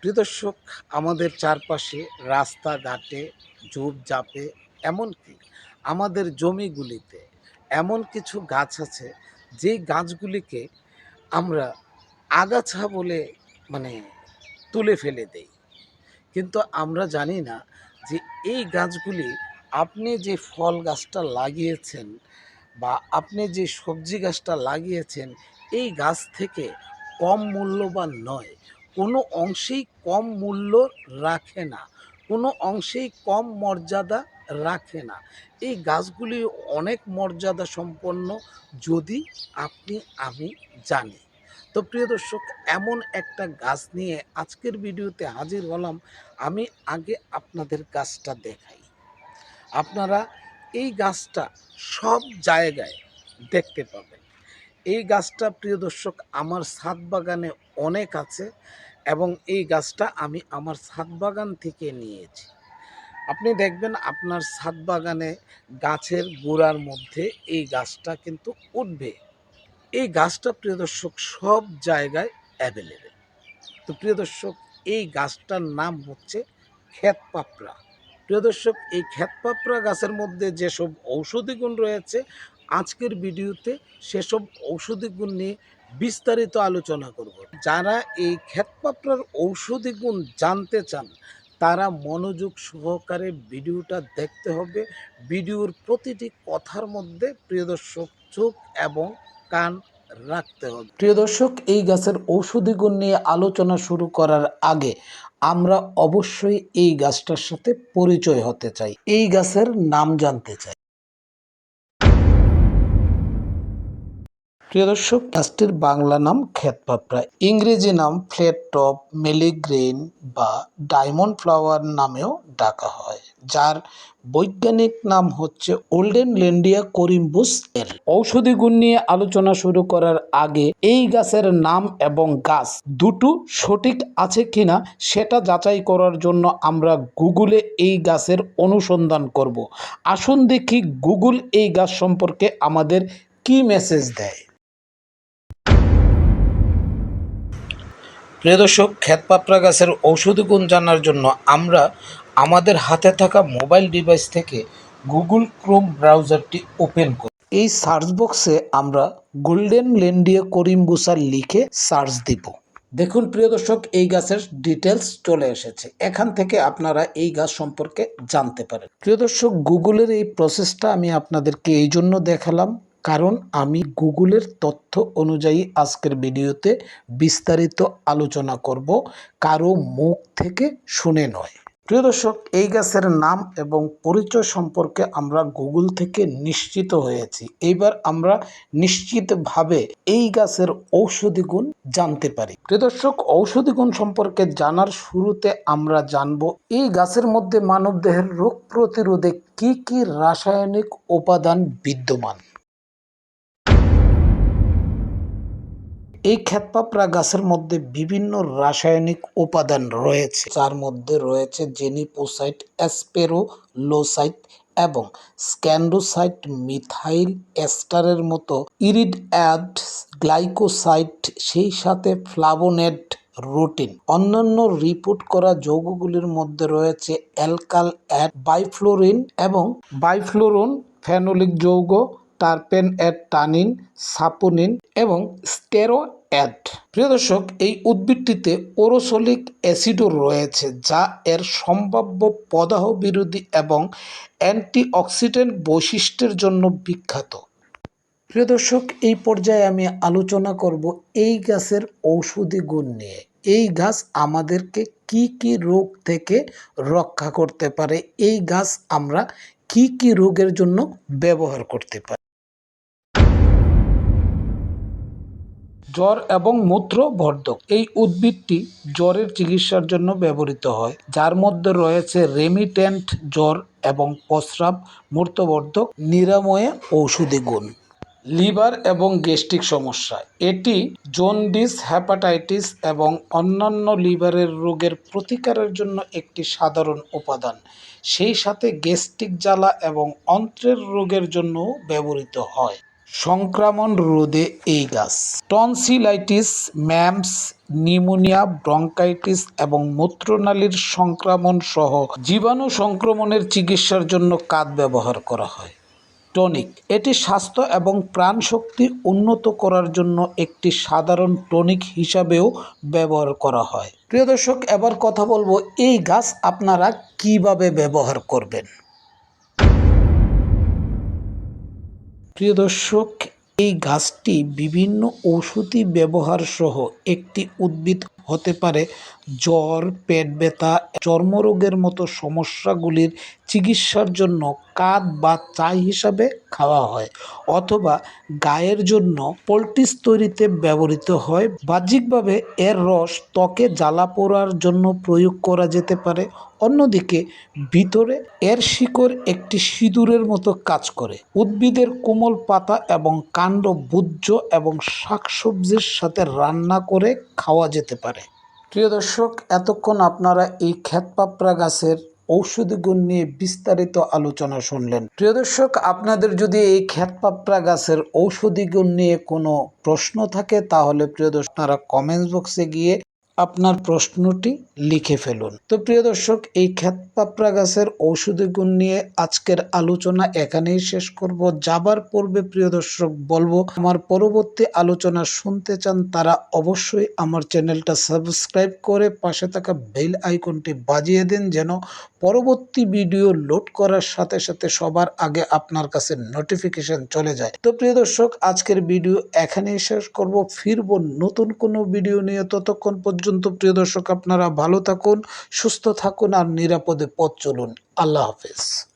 প্রিয় দর্শক, আমাদের চারপাশে রাস্তাঘাটে ঝোপঝাপে এমনকি আমাদের জমিগুলিতে এমন কিছু গাছ আছে, যেই গাছগুলিকে আমরা আগাছা বলে মানে তুলে ফেলে দেই। কিন্তু আমরা জানি না যে এই গাছগুলি আপনি যে ফল গাছটা লাগিয়েছেন বা আপনি যে সবজি গাছটা লাগিয়েছেন, এই গাছ থেকে কম মূল্যবান নয়। কোনো অংশেই কম মূল্য রাখে না, কোনো অংশেই কম মর্যাদা রাখে না। এই গাছগুলি অনেক মর্যাদা সম্পন্ন যদি আপনি, আমি জানি। তো প্রিয় দর্শক, এমন একটা গাছ নিয়ে আজকের ভিডিওতে হাজির হলাম। আমি আগে আপনাদের গাছটা দেখাই। আপনারা এই গাছটা সব জায়গায় দেখতে পাবেন। এই গাছটা প্রিয় দর্শক, আমার ছাদ বাগানে অনেক আছে এবং এই গাছটা আমি আমার ছাদ বাগান থেকে নিয়েছি। আপনি দেখবেন আপনার ছাদ বাগানে গাছের গোড়ার মধ্যে এই গাছটা কিন্তু উঠবে। এই গাছটা প্রিয় দর্শক, সব জায়গায় অ্যাভেলেবেল তো প্রিয় দর্শক, এই গাছটার নাম হচ্ছে ক্ষেত পাপড়া প্রিয় দর্শক, এই ক্ষেত পাপড়া গাছের মধ্যে যেসব ঔষধি গুণ রয়েছে আজকের ভিডিওতে সেসব ঔষধি গুণ নিয়ে বিস্তারিত আলোচনা করব। যারা এই ক্ষেত পাপড়ার ঔষধি গুণ জানতে চান, তারা মনোযোগ সহকারে ভিডিওটা দেখতে হবে। ভিডিওর প্রতিটি কথার মধ্যে প্রিয় দর্শক চোখ এবং কান রাখতে হবে। প্রিয় দর্শক, এই গাছের ঔষধি গুণ নিয়ে আলোচনা শুরু করার আগে আমরা অবশ্যই এই গাছটার সাথে পরিচয় হতে চাই। এই গাছের নাম জানতে চাই। প্রিয় দর্শক গাছটির বাংলা নাম ক্ষেতপাপড়া ইংরেজি নাম ফ্লেট টপ মেলিগ্রেন বা ডায়মন্ড ফ্লাওয়ার নামেও ডাকা হয়, যার বৈজ্ঞানিক নাম হচ্ছে ওল্ডেন লেন্ডিয়া করিম্বুস এল। ঔষধি গুণ নিয়ে আলোচনা শুরু করার আগে এই গাছের নাম এবং গাছ দুটো সঠিক আছে কিনা সেটা যাচাই করার জন্য আমরা গুগলে এই গাছের অনুসন্ধান করব। আসুন দেখি গুগল এই গাছ সম্পর্কে আমাদের কি মেসেজ দেয়। প্রিয় দর্শক ক্ষেতপাপড়া গাছের ঔষধি গুণ জানার জন্য আমরা আমাদের হাতে থাকা মোবাইল ডিভাইস থেকে গুগল ক্রোম ব্রাউজারটি ওপেন করি। এই সার্চ বক্সে আমরা গোল্ডেন লেন্ডিয়া করিম্বুসা লিখে সার্চ দিব। দেখুন প্রিয় দর্শক, এই গাছের ডিটেলস চলে এসেছে। এখান থেকে আপনারা এই গাছ সম্পর্কে জানতে পারেন। প্রিয় দর্শক, গুগলের এই প্রসেসটা আমি আপনাদেরকে এই জন্য দেখালাম। কারণ আমি গুগলের তথ্য অনুযায়ী আজকের ভিডিওতে বিস্তারিত আলোচনা করব, কারও মুখ থেকে শুনে নয়। প্রিয় দর্শক, এই গাছের নাম এবং পরিচয় সম্পর্কে আমরা গুগল থেকে নিশ্চিত হয়েছি। এইবার আমরা নিশ্চিতভাবে এই গাছের ঔষধি গুণ জানতে পারি। প্রিয় দর্শক, ঔষধি গুণ সম্পর্কে জানার শুরুতে আমরা জানব, এই গাছের মধ্যে মানবদেহের রোগ প্রতিরোধে কি কি রাসায়নিক উপাদান বিদ্যমান? এই ক্ষেতপাপড়া গাছের মধ্যে বিভিন্ন রাসায়নিক উপাদান রয়েছে, যার মধ্যে রয়েছে জেনিপোসাইট, অ্যাসপেরোলোসাইট এবং স্ক্যান্ডোসাইট, মিথাইল, এস্টারের মতো ইরিড অ্যাড গ্লাইকোসাইট, সেই সাথে ফ্লাভোনেড রুটিন। অন্যান্য রিপোর্ট করা যৌগগুলির মধ্যে রয়েছে অ্যালকাল অ্যাড, বাইফ্লোরিন এবং বাইফ্লোরন ফেনোলিক যৌগ টার্পেন অ্যাড টানিন, সাপোনিন এবং স্টেরো অ্যাড প্রিয় দর্শক, এই উদ্ভিদটিতে ওরোসলিক অ্যাসিডও রয়েছে, যা এর সম্ভাব্য প্রদাহ বিরোধী এবং অ্যান্টিঅক্সিডেন্ট বৈশিষ্ট্যের জন্য বিখ্যাত। প্রিয় দর্শক, এই পর্যায়ে আমি আলোচনা করব এই গাছের ঔষধি গুণ নিয়ে। এই গাছ আমাদেরকে কি কি রোগ থেকে রক্ষা করতে পারে? এই গাছ আমরা কি কি রোগের জন্য ব্যবহার করতে পারি? জ্বর এবং মূত্রবর্ধক। এই উদ্ভিদটি জ্বরের চিকিৎসার জন্য ব্যবহৃত হয়, যার মধ্যে রয়েছে রেমিটেন্ট জ্বর এবং প্রস্রাব মূর্তবর্ধক নিরাময়ে ঔষধি গুণ। লিভার এবং গ্যাস্ট্রিক সমস্যা। এটি জন্ডিস হ্যাপাটাইটিস এবং অন্যান্য লিভারের রোগের প্রতিকারের জন্য একটি সাধারণ উপাদান। সেই সাথে গ্যাস্ট্রিক জ্বালা এবং অন্ত্রের রোগের জন্য ব্যবহৃত হয়। সংক্রমণ রোধে এই গাছ। টনসিলাইটিস ম্যামস নিউমোনিয়া ব্রঙ্কাইটিস এবং মূত্রনালীর সংক্রমণ সহ জীবাণু সংক্রমণের চিকিৎসার জন্য কাঠ ব্যবহার করা হয়। টনিক এটি স্বাস্থ্য এবং প্রাণশক্তি উন্নত করার জন্য একটি সাধারণ টনিক হিসাবেও ব্যবহার করা হয়। প্রিয় দর্শক, এবার কথা বলব এই গাছ আপনারা কীভাবে ব্যবহার করবেন। প্রিয় দর্শক এই গাছটি বিভিন্ন ঔষধি ব্যবহার সহ একটি উদ্ভিদ হতে পারে জ্বর, পেট ব্যথা, চর্মরোগের মতো সমস্যাগুলির চিকিৎসার জন্য কাঠ বা চা হিসাবে খাওয়া হয় অথবা গায়ের জন্য পোলট্রিস তৈরিতে ব্যবহৃত হয়। বাহ্যিকভাবে এর রস ত্বকে জ্বালা পোড়ার জন্য প্রয়োগ করা যেতে পারে। অন্যদিকে ভিতরে এর শিকড় একটি সিঁদুরের মতো কাজ করে। উদ্ভিদের কোমল পাতা এবং কাণ্ড ভোজ্য এবং শাকসবজির সাথে রান্না করে খাওয়া যেতে পারে। প্রিয় দর্শক, এতক্ষণ আপনারা এই খ্যাতপাপড়া গাছের ঔষধি গুণ নিয়ে বিস্তারিত আলোচনা শুনলেন। প্রিয় দর্শক, আপনাদের যদি এই খ্যাতপাপড়া গাছের ঔষধি গুণ নিয়ে কোনো প্রশ্ন থাকে, তাহলে প্রিয় দর্শক, আপনারা কমেন্টস বক্সে গিয়ে আপনার প্রশ্নটি লিখে ফেলুন। তো প্রিয় দর্শক, এই খ্যাতপাপড়া গাছের ঔষধি গুণ নিয়ে আজকের আলোচনা এখানেই শেষ করব। যাবার পূর্বে প্রিয় দর্শক, বলব, আমার পরবর্তী আলোচনা শুনতে চান তারা অবশ্যই আমার চ্যানেলটা সাবস্ক্রাইব করে পাশে থাকা বেল আইকনটি বাজিয়ে দিন যেন পরবর্তী ভিডিও লোড করার সাথে সাথে সবার আগে আপনার কাছে নোটিফিকেশন চলে যায়। তো প্রিয় দর্শক, আজকের ভিডিও এখানেই শেষ করব। ফিরবো নতুন কোনো ভিডিও নিয়ে ততক্ষণ পর্যন্ত প্রিয় দর্শক আপনারা ভালো থাকুন সুস্থ থাকুন আর নিরাপদে পথ চলুন। আল্লাহ হাফেজ।